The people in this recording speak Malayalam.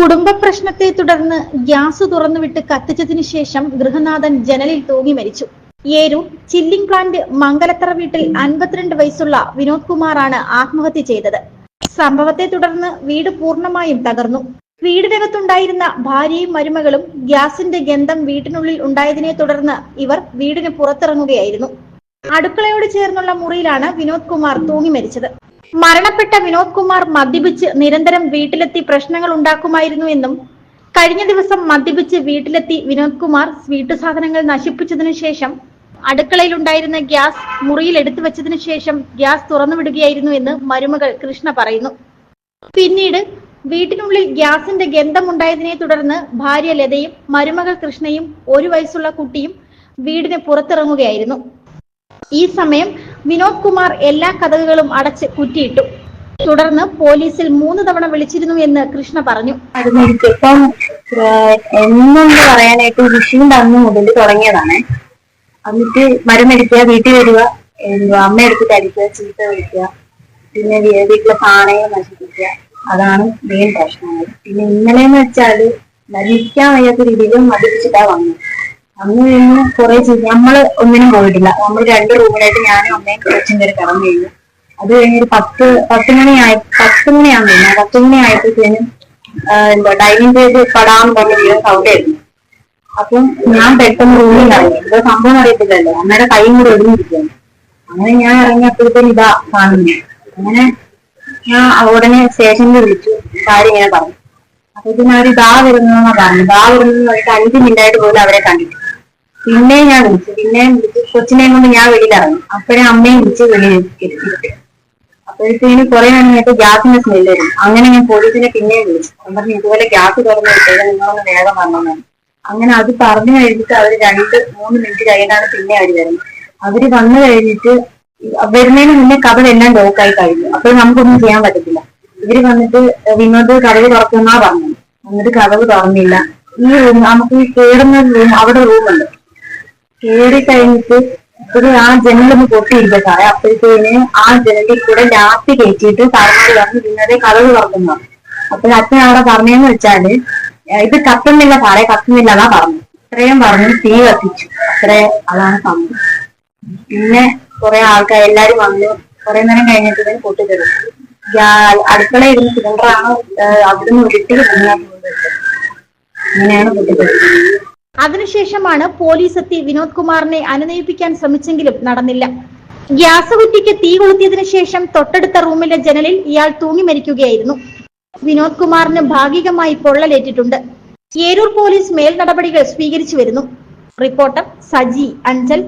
കുടുംബ പ്രശ്നത്തെ തുടർന്ന് ഗ്യാസ് തുറന്നുവിട്ട് കത്തിച്ചതിനു ശേഷം ഗൃഹനാഥൻ ജനലിൽ തൂങ്ങി മരിച്ചു. ഏരൂർ ചില്ലിംഗ് പ്ലാന്റ് മംഗലത്തറ വീട്ടിൽ അൻപത്തിരണ്ട് വയസ്സുള്ള വിനോദ് കുമാറാണ് ആത്മഹത്യ ചെയ്തത്. സംഭവത്തെ തുടർന്ന് വീട് പൂർണമായും തകർന്നു. വീടിനകത്തുണ്ടായിരുന്ന ഭാര്യയും മരുമകളും ഗ്യാസിന്റെ ഗന്ധം വീട്ടിനുള്ളിൽ ഉണ്ടായതിനെ തുടർന്ന് ഇവർ വീടിന് പുറത്തിറങ്ങുകയായിരുന്നു. അടുക്കളയോട് ചേർന്നുള്ള മുറിയിലാണ് വിനോദ് കുമാർ തൂങ്ങി മരിച്ചത്. മരണപ്പെട്ട വിനോദ് കുമാർ മദ്യപിച്ച് നിരന്തരം വീട്ടിലെത്തി പ്രശ്നങ്ങൾ ഉണ്ടാക്കുമായിരുന്നു എന്നും കഴിഞ്ഞ ദിവസം മദ്യപിച്ച് വീട്ടിലെത്തി വിനോദ് കുമാർ വീട്ടുസാധനങ്ങൾ നശിപ്പിച്ചതിനു ശേഷം അടുക്കളയിലുണ്ടായിരുന്ന ഗ്യാസ് മുറിയിൽ എടുത്തു വെച്ചതിനു ശേഷം ഗ്യാസ് തുറന്നുവിടുകയായിരുന്നു എന്ന് മരുമകൾ കൃഷ്ണ പറയുന്നു. പിന്നീട് വീട്ടിനുള്ളിൽ ഗ്യാസിന്റെ ഗന്ധം ഉണ്ടായതിനെ തുടർന്ന് ഭാര്യ ലതയും മരുമകൾ കൃഷ്ണയും ഒരു വയസ്സുള്ള കുട്ടിയും വീടിന് പുറത്തിറങ്ങുകയായിരുന്നു. ഈ സമയം വിനോദ് കുമാർ എല്ലാ കഥകളും അടച്ച് കുറ്റിയിട്ടു. തുടർന്ന് പോലീസിൽ മൂന്ന് തവണ വിളിച്ചിരുന്നു എന്ന് കൃഷ്ണ പറഞ്ഞു. ഇപ്പം എന്നൊന്ന് പറയാനായിട്ട് വിഷുവിന്റെ അന്ന് മുതൽ തുടങ്ങിയതാണ്. എന്നിട്ട് മരുന്നടിക്കുക വീട്ടിൽ വരിക അമ്മ എടുത്തിട്ട് അടിക്കുക ചീത്ത വിളിക്കുക പിന്നെ വീട്ടിലെ പാണയെ നശിപ്പിക്കുക അതാണ് മെയിൻ പ്രശ്നങ്ങൾ. പിന്നെ ഇന്നലെന്ന് വെച്ചാൽ മരിക്കാൻ വയ്യാത്ത രീതിയിൽ മദ്യപിച്ചിട്ടാ വന്നത്. കഴിഞ്ഞ് കുറെ ചെയ്ത് നമ്മൾ ഒന്നിനും പോയിട്ടില്ല. നമ്മൾ രണ്ട് റൂമിലായിട്ട് ഞാനും അമ്മയും കൊച്ചും പേര് കിടന്നു കഴിഞ്ഞു. അത് കഴിഞ്ഞ് ഒരു പത്ത് പത്ത് മണിയായി പത്ത് മണിയാണ് തോന്നുന്നത് പത്ത് മണി ആയപ്പോഴത്തേനും എന്താ ഡൈനിങ് ടേബിൾ പടാന്ന് പോലെ വീട് സൗണ്ട് ആയിരുന്നു അപ്പം ഞാൻ പെട്ടെന്ന് റൂമിൽ ഇറങ്ങി. ഇത് സംഭവം അറിയത്തില്ലല്ലോ. അമ്മയുടെ കൈയും കൂടെ ഒതുങ്ങിയിരിക്കുകയാണ് അങ്ങനെ ഞാൻ ഇറങ്ങിയപ്പോഴത്തേനും ഇതാ കാണുന്നു. അങ്ങനെ ഞാൻ ഉടനെ സ്റ്റേഷനിൽ വിളിച്ചു. കാര്യം ഇങ്ങനെ പറഞ്ഞു. അപ്പോഴത്തേനും അവർ ഇതാ വരുന്നു പറഞ്ഞു ഇതാ വരുന്നു പറഞ്ഞിട്ട് അഞ്ച് മിനിറ്റ് ആയിട്ട് പോലും അവരെ കണ്ടിട്ടില്ല. പിന്നെ ഞാൻ വിളിച്ചു. പിന്നെ കൊച്ചിനെ കൊണ്ട് ഞാൻ വെളിയിലിറങ്ങി അപ്പോഴേ അമ്മയും വിളിച്ച് വെളിയിൽ അപ്പോഴത്തേനും കുറെ നേരമായിട്ട് ഗ്യാസിന്റെ സ്മെല്ല് വരും അങ്ങനെ ഞാൻ പോലീസിനെ പിന്നെയും വിളിച്ചു. പറഞ്ഞു ഇതുപോലെ ഗ്യാസ് തുറന്നു നിങ്ങളൊന്ന് വേഗം വന്നു അങ്ങനെ അത് പറഞ്ഞു കഴിഞ്ഞിട്ട് അവർ രണ്ട് മൂന്ന് മിനിറ്റ് കഴിഞ്ഞാണ് പിന്നെ അവർ വരുന്നത്. അവർ വന്നു കഴിഞ്ഞിട്ട് വരുന്നതിന് മുന്നേ കഥകളെല്ലാം ലോക്കായി കഴിഞ്ഞു. അപ്പോൾ നമുക്കൊന്നും ചെയ്യാൻ പറ്റത്തില്ല. ഇവർ വന്നിട്ട് വിനോദ് കഥവ് തുറക്കുന്നാ പറഞ്ഞു എന്നിട്ട് കഥവ് തുറന്നില്ല. ഈ റൂം നമുക്ക് ഈ കേറുന്ന റൂം അവിടെ റൂമുണ്ട്. കേറി കഴിഞ്ഞിട്ട് ഒരു ആ ജനലൊന്ന് പൊട്ടിയിരിക്കുക സാറേ. അപ്പോഴത്തേന് ആ ജനലിൽ കൂടെ ലാത്തി കയറ്റിയിട്ട് സാറിനോട് വന്ന് പിന്നതേ കഥവ് തുറക്കുന്നു. അപ്പോൾ അച്ഛൻ അവിടെ പറഞ്ഞതെന്ന് വെച്ചാൽ ഇത് കത്തുന്നില്ല സാറേ കത്തുന്നില്ല എന്നാ പറഞ്ഞു. ഇത്രയും പറഞ്ഞു തീ കത്തിച്ചു. അത്രേ അതാണ് സംഭവം. പിന്നെ കുറെ ആൾക്കാർ എല്ലാരും വന്നു കുറെ നേരം കഴിഞ്ഞിട്ട് ഇതിന് പൊട്ടിത്തെറിച്ചു അടുക്കള ഇരുന്ന് സിലിണ്ടറാണ് അവിടുന്ന് ഉരുട്ടി അങ്ങനെയാണ് പൊട്ടിത്തെറിച്ചത് അതിനുശേഷമാണ് പോലീസ് എത്തി വിനോദ് കുമാറിനെ അനുനയിപ്പിക്കാൻ ശ്രമിച്ചെങ്കിലും നടന്നില്ല. ഗ്യാസ് കുറ്റിക്ക് തീ കൊളുത്തിയതിനു ശേഷം തൊട്ടടുത്ത റൂമിലെ ജനലിൽ ഇയാൾ തൂങ്ങി മരിക്കുകയായിരുന്നു. വിനോദ് കുമാറിന് ഭാഗികമായി പൊള്ളലേറ്റിട്ടുണ്ട്. ഏരൂർ പോലീസ് മേൽ നടപടികൾ സ്വീകരിച്ചു വരുന്നു. റിപ്പോർട്ടർ സജി അഞ്ചൽ.